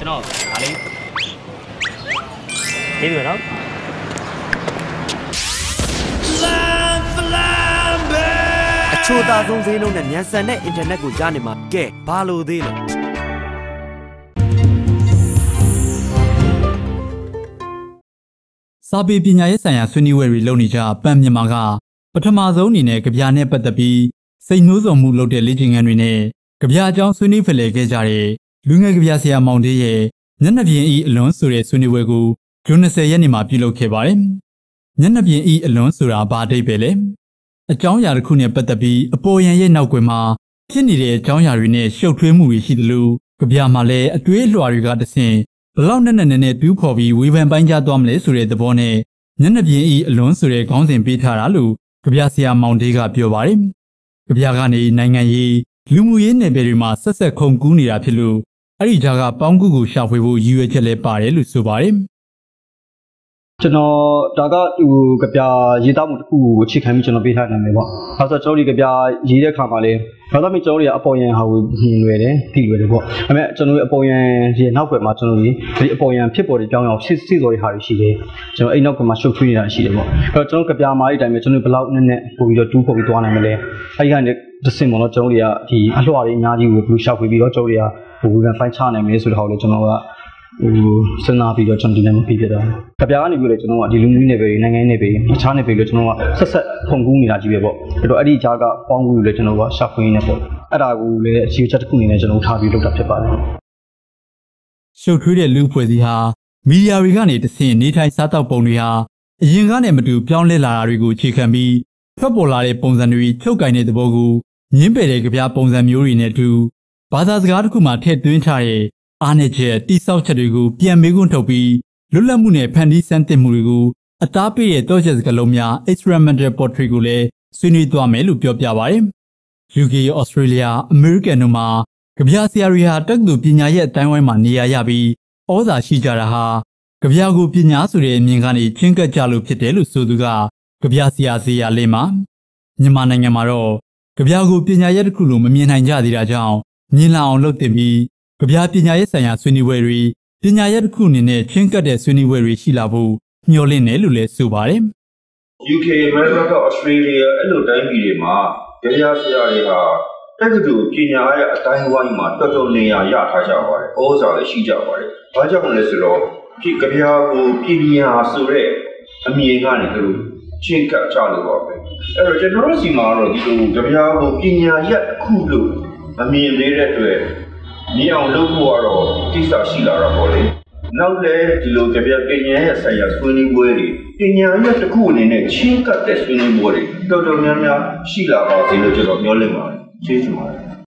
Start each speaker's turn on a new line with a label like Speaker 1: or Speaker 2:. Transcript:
Speaker 1: ကျွန်တော်ဒါလေးလေးမယ်နော်
Speaker 2: အချို့သားဆုံးဈေးနှုန်းနဲ့မြန်ဆန်တဲ့အင်တာနက်ကိုကြားနေမှာကဲဘာလို့သေးလဲ
Speaker 3: စာပေပညာရေးဆိုင်ရာဆွေးနွေးပွဲတွေလုပ်နေကြပန်မြန်မာကပထမဆုံးအနေနဲ့ကြပြနဲ့ပတ်သက်ပြီးစိတ်နှိုးဆော်မှုလုပ်တဲ့လေ့ကျင့်ခန်းတွေနဲ့ကြပြအကြောင်းဆွေးနွေးဖလှယ်ခဲ့ကြတဲ့ လူငယ်ကြပြဆရာမောင်တေးရဲ့ညနေပြင်ဤအလွန်ဆိုတဲ့ဆွေးနွေးပွဲကိုဇွန်20ရက်နေ့မှာပြုလုပ်ခဲ့ပါတယ်။ညနေပြင်ဤအလွန်ဆိုတာဘာအဓိပ္ပာယ်လဲ။အကြောင်းအရာတစ်ခုနဲ့ပတ်သက်ပြီးအပေါ်ယံရဲ့နောက်ွယ်မှာဖြစ်နေတဲ့အကြောင်းအရာတွေနဲ့ရှုပ်ထွေးမှုတွေရှိသလိုကြပြမှာလည်းအတွေးအလွှာတွေကတဆင့်ဘလောက်နဲ့နဲ့နဲ့တူးဖော်ပြီးဝေဖန်ပိုင်းခြားသွားမလဲဆိုတဲ့သဘောနဲ့ညနေပြင်ဤအလွန်ဆိုတဲ့ခေါင်းစဉ်ပေးထားတာလို့ကြပြဆရာမောင်တေးကပြောပါတယ်။ကြပြကနေနိုင်ငံရေးလူမှုရေးနယ်ပယ်တွေမှာဆက်ဆက်ခုန်ကူးနေတာဖြစ်လို့ အဲ့ဒီကြားကပေါင်းကူကိုရှာဖွေဖို့ရည်ရွယ်ချက်လည်းပါတယ်လို့ဆိုပါတယ်။
Speaker 4: ကျွန်တော်ဒါကဟိုကြပြရေးသားမှုတစ်ခုကိုအခြေခံပြီးကျွန်တော်ပေးထားနိုင်မယ်ပေါ့။အဲဆိုတော့ကျွန်တော်ဒီကြပြရေးတဲ့ခါမှာလေဘာသာမင်းကျွန်တော်တို့ကအပေါ်ယံဟာကိုမြင်လွယ်တယ်သိလွယ်တယ်ပေါ့။ဒါပေမဲ့ကျွန်တော်တို့အပေါ်ယံရဲ့နောက်ွယ်မှာကျွန်တော်တို့ဒီအပေါ်ယံဖြစ်ပေါ်တဲ့ကြောင်းအောင်စစ်စစ်စော်တွေဟာတွေရှိတယ်။ကျွန်တော်အဲ့နောက်ကွယ်မှာရှုပ်ထွေးနေတာရှိတယ်ပေါ့။အဲ့တော့ကျွန်တော်ကြပြမှာအဲ့တိုင်းပဲကျွန်တော်ဘယ်လောက်နဲ့နဲ့ပို့ပြီးတော့တူးဖော်ပြီးသွားနိုင်မလဲ။အဲ့ဒီကနေတစ်စင်ပေါ့နော်ကျွန်တော်တွေကဒီအလှော်တွေအများကြီးကိုပြီးရှောက်ပြီးတော့ကျွန်တော်တွေကဟို ဝေဖန်ဖိုင်းချနိုင်မယ်ဆိုတဲ့ဟာကိုလည်းကျွန်တော်ကဟိုစဉ်းစားပြီးတော့ကျွန်တော်ဒီနေ့မပြပြတာ။ကြပြားကနေပြီးတော့ကျွန်တော်ကဒီလူမျိုးနယ်ပယ်တွေနိုင်ငံနယ်ပယ်တွေအခြားနယ်ပယ်တွေကျွန်တော်ကဆက်ဆက်ဖုန်ကူးနေတာကြီးပဲပေါ့။အဲ့တော့အဲ့ဒီကြားကပေါင်းကူးလို့လည်းကျွန်တော်ကရှာဖွေနေပေါ့။အဲ့ဒါကိုလည်းအခြေချက်တစ်ခုအနေနဲ့ကျွန်တော်ထားပြီးလုပ်တာဖြစ်ပါတယ်။
Speaker 3: ရှုပ်ထွေးတဲ့လူဖွဲ့စည်းဟာမီဒီယာတွေကနေတဆင့်နေထိုင်စားတောက်ပုံတွေဟာအရင်ကနဲ့မတူပြောင်းလဲလာတာတွေကိုအခြေခံပြီးထွက်ပေါ်လာတဲ့ပုံစံတွေချုပ်ကင်တဲ့သဘောကိုညင်းပယ်တဲ့ကြပြပုံစံမျိုးတွေနဲ့အတူ ဘာသာစကားတစ်ခုမှထည့်သွင်းထားတဲ့အားနည်းချက်တိဆောက်ချက်တွေကိုပြန်မေးခွန်းထုတ်ပြီးလွတ်လပ်မှုနဲ့ဖန်တီးစမ်းသစ်မှုတွေကိုအသားပေးတဲ့တော့ချက်စကားလုံးများ experimental portrait ကိုလည်းဆွေးနွေးသွားမယ်လို့ပြောပြပါရယ် UK, Australia, American တို့မှာကြပြဆရာတွေဟာတက္ကသိုလ်ပညာရဲ့အတိုင်းဝိုင်းမှာနေရာရပြီးဩဇာရှိကြတာဟာကြပြကိုပညာဆိုတဲ့အမြင်ကနေချင်းကပ်ကြလို့ဖြစ်တယ်လို့ဆိုသူကကြပြဆရာစီယာလေးမှာမြန်မာနိုင်ငံမှာတော့ကြပြကိုပညာရဲ့တစ်ခုလိုမမြင်နိုင်ကြသေးတာကြောင့် မြင်လာအောင်လုပ်တင်ပြီးကြပြပညာရဲ့ဆိုင်ရာဆွေးနွေးပွဲတွေပညာရဲ့တစ်ခုအနေနဲ့ချင်းကပ်တဲ့ဆွေးနွေးပွဲတွေရှိလာဖို့မျှော်လင့်တယ်လို့လည်းဆိုပါတယ်
Speaker 5: UK America Australia အဲ့လိုတိုင်းပြည်တွေမှာကြရဆရာတွေဟာတက္ကသိုလ်ပညာရဲ့အတိုင်းဝိုင်းမှာတော်တော်နေရာရထားကြပါတယ်။ဩဇာလည်းရှိကြပါတယ်။ဘာကြောင့်လဲဆိုတော့ဒီကြပြာကိုပညာဆိုတဲ့အမြင်ကနေသူတို့ချင်းကပ်ကြလို့ပါပဲ။အဲ့တော့ကျွန်တော်တို့စီမှာတော့ဒီလိုကြပြာကိုပညာရက်တစ်ခုလို့ အမြင်သေးတဲ့အတွက်မြင်အောင်လုပ်ဖို့ကတော့တိကျရှိလာတာပေါ့လေ။နောက်လည်းဒီလိုကြပြပညာရဲ့ဆိုင်ရာဆွေးနွေးပွဲတွေပညာရဲ့တစ်ခုအနေနဲ့ချင်းကပ်တဲ့ဆွေးနွေးပွဲတွေတော်တော်များများရှိလာပါစေလို့ကျွန်တော်ပြောလိုက်ပါတယ်ကျေးဇူးပါတယ်